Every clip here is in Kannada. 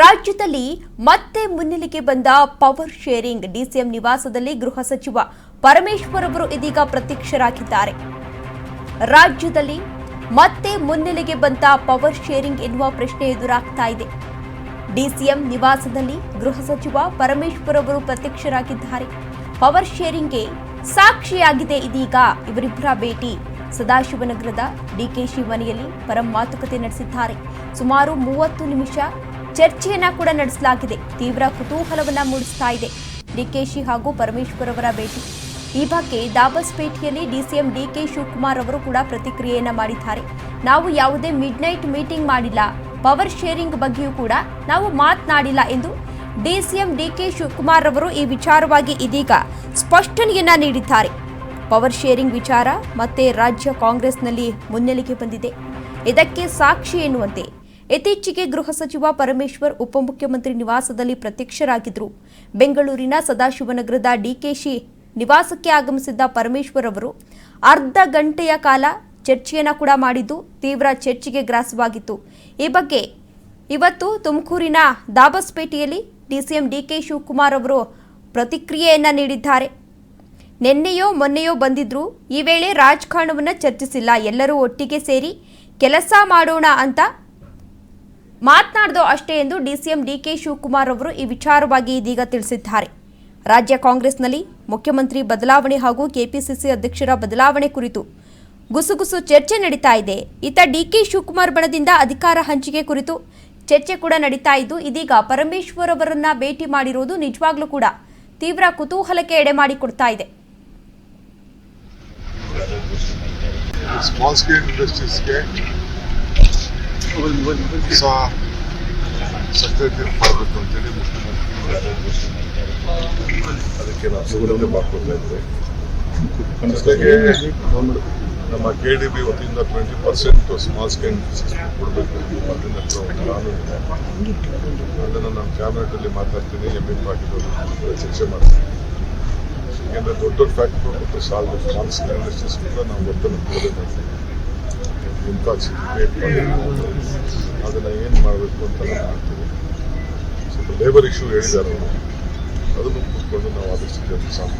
ರಾಜ್ಯದಲ್ಲಿ ಮತ್ತೆ ಮುನ್ನೆಲೆಗೆ ಬಂದ ಪವರ್ ಶೇರಿಂಗ್ ಡಿಸಿಎಂ ನಿವಾಸದಲ್ಲಿ ಗೃಹ ಸಚಿವ ಪರಮೇಶ್ವರ್ ಅವರು ಇದೀಗ ಪ್ರತ್ಯಕ್ಷರಾಗಿದ್ದಾರೆ. ರಾಜ್ಯದಲ್ಲಿ ಮತ್ತೆ ಮುನ್ನೆಲೆಗೆ ಬಂದ ಪವರ್ ಶೇರಿಂಗ್ ಎನ್ನುವ ಪ್ರಶ್ನೆ ಎದುರಾಗ್ತಾ ಇದೆ. ಡಿಸಿಎಂ ನಿವಾಸದಲ್ಲಿ ಗೃಹ ಸಚಿವ ಪರಮೇಶ್ವರ್ ಅವರು ಪ್ರತ್ಯಕ್ಷರಾಗಿದ್ದಾರೆ. ಪವರ್ ಶೇರಿಂಗ್ಗೆ ಸಾಕ್ಷಿಯಾಗಿದೆ ಇದೀಗ ಇವರಿಬ್ಬರ ಭೇಟಿ. ಸದಾಶಿವನಗರದ ಡಿಕೆಶಿ ಮನೆಯಲ್ಲಿ ಪರಂ ಮಾತುಕತೆ ನಡೆಸಿದ್ದಾರೆ. ಸುಮಾರು ಮೂವತ್ತು ನಿಮಿಷ ಚರ್ಚೆಯನ್ನ ಕೂಡ ನಡೆಸಲಾಗಿದೆ. ತೀವ್ರ ಕುತೂಹಲವನ್ನ ಮೂಡಿಸ್ತಾ ಇದೆ. ಡಿಕೆಶಿ ಹಾಗೂ ಪರಮೇಶ್ವರ್ ಅವರ ಭೇಟಿ. ಈ ಬಗ್ಗೆ ದಾಬಸ್ಪೇಟೆಯಲ್ಲಿ ಡಿಸಿಎಂ ಡಿಕೆ ಶಿವಕುಮಾರ್ ಅವರು ಕೂಡ ಪ್ರತಿಕ್ರಿಯೆಯನ್ನ ಮಾಡಿದ್ದಾರೆ. ನಾವು ಯಾವುದೇ ಮಿಡ್ ನೈಟ್ ಮೀಟಿಂಗ್ ಮಾಡಿಲ್ಲ. ಪವರ್ ಶೇರಿಂಗ್ ಬಗ್ಗೆಯೂ ಕೂಡ ನಾವು ಮಾತನಾಡಿಲ್ಲ ಎಂದು ಡಿಸಿಎಂ ಡಿಕೆ ಶಿವಕುಮಾರ್ ಅವರು ಈ ವಿಚಾರವಾಗಿ ಇದೀಗ ಸ್ಪಷ್ಟನೆಯನ್ನ ನೀಡಿದ್ದಾರೆ. ಪವರ್ ಶೇರಿಂಗ್ ವಿಚಾರ ಮತ್ತೆ ರಾಜ್ಯ ಕಾಂಗ್ರೆಸ್ನಲ್ಲಿ ಮುನ್ನೆಲೆಗೆ ಬಂದಿದೆ. ಇದಕ್ಕೆ ಸಾಕ್ಷಿ ಎನ್ನುವಂತೆ ಇತ್ತೀಚೆಗೆ ಗೃಹ ಸಚಿವ ಪರಮೇಶ್ವರ್ ಉಪಮುಖ್ಯಮಂತ್ರಿ ನಿವಾಸದಲ್ಲಿ ಪ್ರತ್ಯಕ್ಷರಾಗಿದ್ದರು. ಬೆಂಗಳೂರಿನ ಸದಾಶಿವನಗರದ ಡಿಕೆಶಿ ನಿವಾಸಕ್ಕೆ ಆಗಮಿಸಿದ್ದ ಪರಮೇಶ್ವರ್ ಅವರು ಅರ್ಧ ಗಂಟೆಯ ಕಾಲ ಚರ್ಚೆಯನ್ನು ಕೂಡ ಮಾಡಿದ್ದು ತೀವ್ರ ಚರ್ಚೆಗೆ ಗ್ರಾಸವಾಗಿತ್ತು. ಈ ಬಗ್ಗೆ ಇವತ್ತು ತುಮಕೂರಿನ ದಾಬಸ್ಪೇಟೆಯಲ್ಲಿ ಡಿಸಿಎಂ ಡಿಕೆ ಶಿವಕುಮಾರ್ ಅವರು ಪ್ರತಿಕ್ರಿಯೆಯನ್ನ ನೀಡಿದ್ದಾರೆ. ನಿನ್ನೆಯೋ ಮೊನ್ನೆಯೋ ಬಂದಿದ್ರು ಈ ವೇಳೆ ರಾಜಕಾರಣವನ್ನು ಚರ್ಚಿಸಿಲ್ಲ. ಎಲ್ಲರೂ ಒಟ್ಟಿಗೆ ಸೇರಿ ಕೆಲಸ ಮಾಡೋಣ ಅಂತ ಮಾತನಾಡ್ದೋ ಅಷ್ಟೇ ಎಂದು ಡಿಸಿಎಂ ಡಿಕೆ ಶಿವಕುಮಾರ್ ಅವರು ಈ ವಿಚಾರವಾಗಿ ಇದೀಗ ತಿಳಿಸಿದ್ದಾರೆ. ರಾಜ್ಯ ಕಾಂಗ್ರೆಸ್ನಲ್ಲಿ ಮುಖ್ಯಮಂತ್ರಿ ಬದಲಾವಣೆ ಹಾಗೂ ಕೆಪಿಸಿಸಿ ಅಧ್ಯಕ್ಷರ ಬದಲಾವಣೆ ಕುರಿತು ಗುಸುಗುಸು ಚರ್ಚೆ ನಡೀತಾ ಇದೆ. ಇತ್ತ ಡಿಕೆ ಶಿವಕುಮಾರ್ ಬಣದಿಂದ ಅಧಿಕಾರ ಹಂಚಿಕೆ ಕುರಿತು ಚರ್ಚೆ ಕೂಡ ನಡೀತಾ ಇದ್ದು, ಇದೀಗ ಪರಮೇಶ್ವರ್ ಅವರನ್ನ ಭೇಟಿ ಮಾಡಿರುವುದು ನಿಜವಾಗ್ಲೂ ಕೂಡ ತೀವ್ರ ಕುತೂಹಲಕ್ಕೆ ಎಡೆ ಮಾಡಿಕೊಡ್ತಾ ಇದೆ. ಸ್ಮಾಲ್ ಸ್ಕೇಲ್ ಇಂಡಸ್ಟ್ರೀಸ್ಗೆ ಹೊಸ ಸೆಕ್ರೆಟರಿ ಮಾಡಬೇಕು ಅಂತೇಳಿ ಮುಖ್ಯಮಂತ್ರಿ ಅದಕ್ಕೆ ನಾವು ಸಿದ್ಧತೆ ಮಾಡ್ಕೊಳ್ತಾ ಇದ್ವಿ ಜೊತೆಗೆ ನಮ್ಮ ಕೆ ಡಿ ಬಿ ವತಿಯಿಂದ ಟ್ವೆಂಟಿ ಸ್ಮಾಲ್ ಸ್ಕೇಲ್ ಕೊಡಬೇಕು ಇದೆ ಅದನ್ನು ನಾನು ಕ್ಯಾಬಿನೆಟಲ್ಲಿ ಮಾತಾಡ್ತೀನಿ ಎಂ ಎಂ ಚರ್ಚೆ ಮಾಡ್ತೀನಿ ಯಾಕೆಂದರೆ ದೊಡ್ಡ ದೊಡ್ಡ ಫ್ಯಾಕ್ಟ್ರಿ ಸಾಲ್ ಸ್ಮಾಲ್ ಸ್ಕೇಲ್ ಇಂಡಸ್ಟ್ರೀಸ್ ಕೂಡ ನಾವು ಒತ್ತನ್ನು ಕೊಡಬೇಕಾಗ್ತದೆ ಕ್ರಿಯೇಟ್ ಮಾಡಿ ಅದನ್ನು ಏನು ಮಾಡಬೇಕು ಅಂತ ಮಾಡ್ತೀವಿ ಸ್ವಲ್ಪ ಲೇಬರ್ ಇಶ್ಯೂ ಹೇಳಿದ್ದಾರೆ ಅವರು ಅದನ್ನು ಕೂತ್ಕೊಂಡು ನಾವು ಆದಷ್ಟು ಜನ ಸಾಕು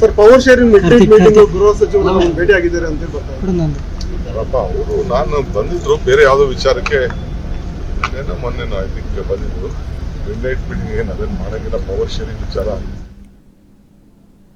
ಸರ್ ಪವರ್ ಶೇರಿಂಗ್ ಮೀಟಿಂಗ್ ಗೃಹ ಸಚಿವರು ಭೇಟಿ ಆಗಿದ್ದಾರೆ ಅಂತ ಬರ್ತಾ ಇದೆ. ಪಾಪ ಅವರು ನಾನು ಬಂದಿದ್ರು ಬೇರೆ ಯಾವುದೋ ವಿಚಾರಕ್ಕೆ ಏನೋ ಮೊನ್ನೆ ಐ ಥಿಂಕ್ ಬಂದಿದ್ರು. ಮಿಡ್ ನೈಟ್ ಮೀಟಿಂಗ್ ಏನು ಅದನ್ನು ಮಾಡೋಂಗಿಲ್ಲ ಪವರ್ ಶೇರಿಂಗ್ ವಿಚಾರ.